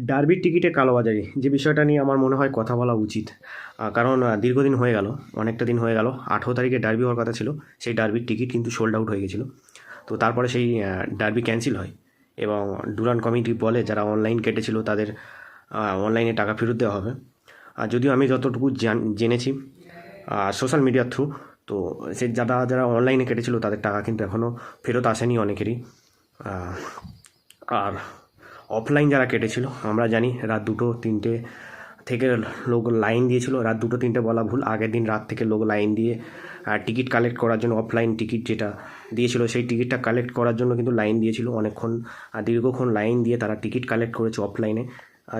ডার্বির টিকিটে কালোবাজারি যে বিষয়টা নিয়ে আমার মনে হয় কথা বলা উচিত। কারণ দীর্ঘদিন হয়ে গেল, অনেকটা দিন হয়ে গেল, আঠেরো তারিখে ডার্বি হওয়ার কথা ছিল, সেই ডার্বির টিকিট কিন্তু সোল্ড আউট হয়ে গেছিল। তো তারপরে সেই ডার্বি ক্যান্সেল হয় এবং ডুরান কমিটি বলে যারা অনলাইন কেটেছিল তাদের অনলাইনে টাকা ফেরত দেওয়া হবে। আর যদিও আমি যতটুকু জান- জেনেছি সোশ্যাল মিডিয়ার থ্রু তো সে যারা যারা অনলাইনে কেটেছিল তাদের টাকা কিন্তু এখনও ফেরত আসেনি অনেকেরই। আর অফলাইন যারা কেটেছিল, আমরা জানি রাত দুটো, তিনটে থেকে লোক লাইন দিয়েছিল। রাত দুটো, তিনটে বলা ভুল, আগের দিন রাত থেকে লোক লাইন দিয়ে টিকিট কালেক্ট করার জন্য অফলাইন টিকিট যেটা দিয়েছিল, সেই টিকিটটা কালেক্ট করার জন্য কিন্তু লাইন দিয়েছিল। অনেকক্ষণ দীর্ঘক্ষণ লাইন দিয়ে তারা টিকিট কালেক্ট করেছে অফলাইনে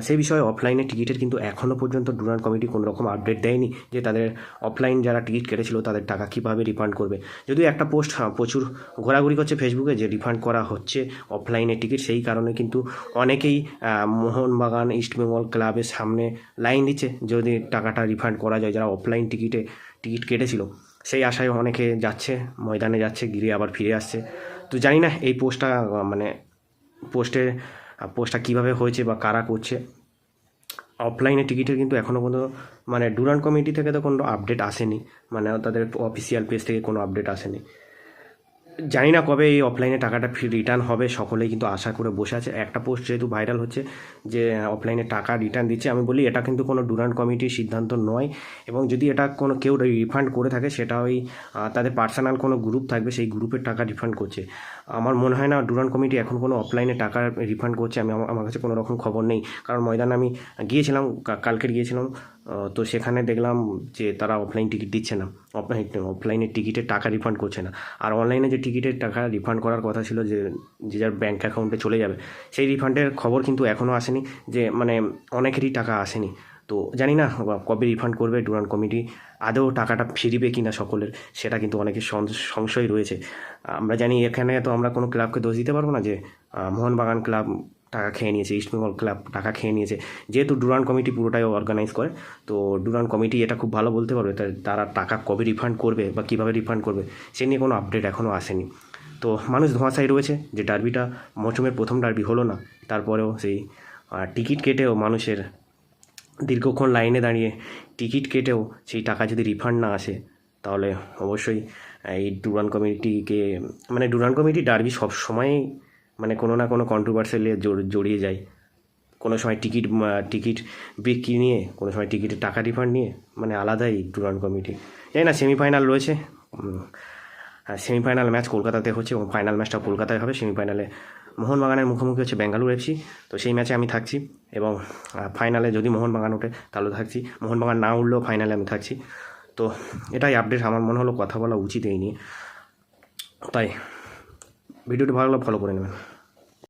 সেই বিষয়ে অফলাইনে টিকিটের কিন্তু এখনও পর্যন্ত ডুরান কমিটি কোনো রকম আপডেট দেয়নি যে তাদের অফলাইন যারা টিকিট কেটেছিল তাদের টাকা কীভাবে রিফান্ড করবে। যদিও একটা পোস্ট প্রচুর ঘোরাঘুরি করছে ফেসবুকে যে রিফান্ড করা হচ্ছে অফলাইনে টিকিট সেই কারণে কিন্তু অনেকেই মোহনবাগান ইস্টবেঙ্গল ক্লাবের সামনে লাইন দিচ্ছে যদি টাকাটা রিফান্ড করা যায় যারা অফলাইন টিকিটে টিকিট কেটেছিল। সেই আশায় অনেকে যাচ্ছে, ময়দানে যাচ্ছে গিয়ে আবার ফিরে আসছে। তো জানি না, এই পোস্টটা মানে পোস্টে পোস্টটা কীভাবে হয়েছে বা কারা করছে। অফলাইনে টিকিটের কিন্তু এখনও পর্যন্ত মানে ডুরান কমিটি থেকে তো কোনো আপডেট আসেনি। মানে তাদের অফিসিয়াল পেজ থেকে কোনো আপডেট আসেনি। জানি না কবে এই অফলাইনে টাকাটা ফি রিটার্ন হবে, সকলেই কিন্তু আশা করে বসে আছে। একটা পোস্ট যেহেতু ভাইরাল হচ্ছে যে অফলাইনে টাকা রিটার্ন দিচ্ছে, আমি বলি এটা কিন্তু কোনো ডুরান কমিটির সিদ্ধান্ত নয় এবং যদি এটা কোনো কেউ রিফান্ড করে থাকে, সেটা ওই তাদের পার্সোনাল কোনো গ্রুপ থাকবে, সেই গ্রুপের টাকা রিফান্ড করছে। আমার মনে হয় না ডুরান কমিটি এখন কোনো অফলাইনে টাকা রিফান্ড করছে, আমি, আমার- কাছে কোনো রকম খবর নেই। কারণ ময়দানে আমি গিয়েছিলাম কালকের গিয়েছিলাম তো সেখানে দেখলাম যে তারা অফলাইন টিকিট দিচ্ছে না। অফলাইন অফলাইনের টিকিটের টাকা রিফান্ড করছে না। আর অনলাইনে যে টিকিটের টাকা রিফান্ড করার কথা ছিল যে যে যার ব্যাঙ্ক অ্যাকাউন্টে চলে যাবে, সেই রিফান্ডের খবর কিন্তু এখনও আসেনি যে মানে অনেকেরই টাকা আসেনি। তো জানি না কবে রিফান্ড করবে ডুরান কমিটি আদৌ টাকাটা ফিরিবে কি না সকলের, সেটা কিন্তু অনেকের সংশয় রয়েছে। আমরা জানি এখানে তো আমরা কোনো ক্লাবকে দোষ দিতে পারব না যে মোহনবাগান ক্লাব টাকা খেয়ে নিয়েছে ইস্টবেঙ্গল ক্লাব টাকা খেয়ে নিয়েছে। যেহেতু ডুরান কমিটি পুরোটাই অর্গানাইজ করে, তো ডুরান কমিটি এটা খুব ভালো বলতে পারবে তারা টাকা কবে রিফান্ড করবে বা কীভাবে রিফান্ড করবে, সে নিয়ে কোনো আপডেট এখনও আসেনি। তো মানুষ ধোঁয়াশায় রয়েছে যে ডার্বিটা মৌসুমের প্রথম ডার্বি হলো না, তারপরেও সেই টিকিট কেটেও মানুষের দীর্ঘক্ষণ লাইনে দাঁড়িয়ে টিকিট কেটেও সেই টাকা যদি রিফান্ড না আসে, তাহলে অবশ্যই এই ডুরান কমিটিকে মানে ডুরান কমিটি ডার্বি সব সময়ই মানে কোনো না কোনো কন্ট্রোভার্সিয়ালে জড়িয়ে যায়। কোনো সময় টিকিট টিকিট বিক্রি নিয়ে, কোনো সময় টিকিটের টাকা রিফান্ড নিয়ে মানে আলাদাই ডুরান কমিটি জানি না সেমিফাইনাল রয়েছে সেমিফাইনাল ম্যাচ কলকাতাতে হচ্ছে এবং ফাইনাল ম্যাচটা কলকাতায় হবে। সেমিফাইনালে মোহনবাগানের মুখোমুখি হচ্ছে বেঙ্গালুরু এফসি তো সেই ম্যাচে আমি থাকছি এবং ফাইনালে যদি মোহনবাগান ওঠে, তাহলে থাকছি। মোহনবাগান না উঠলেও ফাইনালে আমি থাকছি। তো এটাই আপডেট আমার মনে হলো কথা বলা উচিত এই নিয়ে। তাই ভিডিওটি ভালো লাগলে ফলো করে নেবেন।